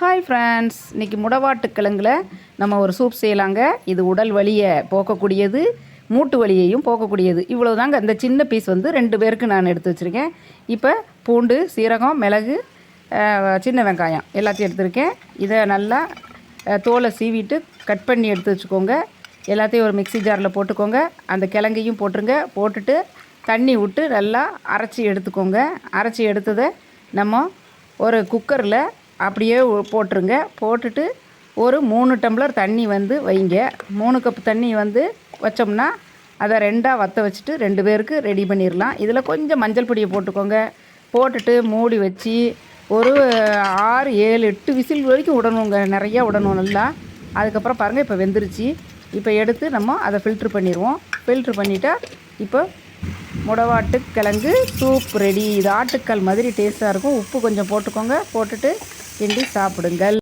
Hi friends இன்றைக்கி முடவாட்டுக்கிழங்குல நம்ம ஒரு சூப் செய்யலாங்க. இது உடல் வலியை போக்கக்கூடியது மூட்டு வலியையும் போக்கக்கூடியது. இவ்வளோ தாங்க இந்த சின்ன பீஸ் வந்து ரெண்டு பேருக்கு நான் எடுத்து வச்சுருக்கேன். இப்போ பூண்டு சீரகம் மிளகு சின்ன வெங்காயம் எல்லாத்தையும் எடுத்திருக்கேன். இதை நல்லா தோலை சீவிட்டு கட் பண்ணி எடுத்து வச்சுக்கோங்க. எல்லாத்தையும் ஒரு மிக்ஸி ஜாரில் போட்டுக்கோங்க. அந்த கிழங்கையும் போட்டுருங்க. போட்டுட்டு தண்ணி விட்டு நல்லா அரைச்சி எடுத்துக்கோங்க. அரைச்சி எடுத்ததை நம்ம ஒரு குக்கரில் அப்படியே போட்டுருங்க. போட்டுட்டு ஒரு மூணு டம்ளர் தண்ணி வந்து வைங்க. மூணு கப் தண்ணி வந்து வச்சோம்னா அதை ரெண்டாக வற்ற வச்சுட்டு ரெண்டு பேருக்கு ரெடி பண்ணிடலாம் இதில் கொஞ்சம் மஞ்சள் பொடியை போட்டுக்கோங்க. போட்டுட்டு மூடி வச்சு ஒரு ஆறு ஏழு எட்டு விசில் வரைக்கும் விடணுங்க நிறையா விடணும் நல்லா. அதுக்கப்புறம் பாருங்கள் இப்போ வெந்துருச்சு. இப்போ எடுத்து நம்ம அதை ஃபில்ட்ரு பண்ணிடுவோம் ஃபில்ட்ரு பண்ணிட்டா இப்போ முடவாட்டு கிழங்கு சூப் ரெடி இது ஆட்டுக்கல் மாதிரி டேஸ்ட்டாக இருக்கும். உப்பு கொஞ்சம் போட்டுக்கோங்க. போட்டுட்டு கிண்டி சாப்பிடுங்கள்.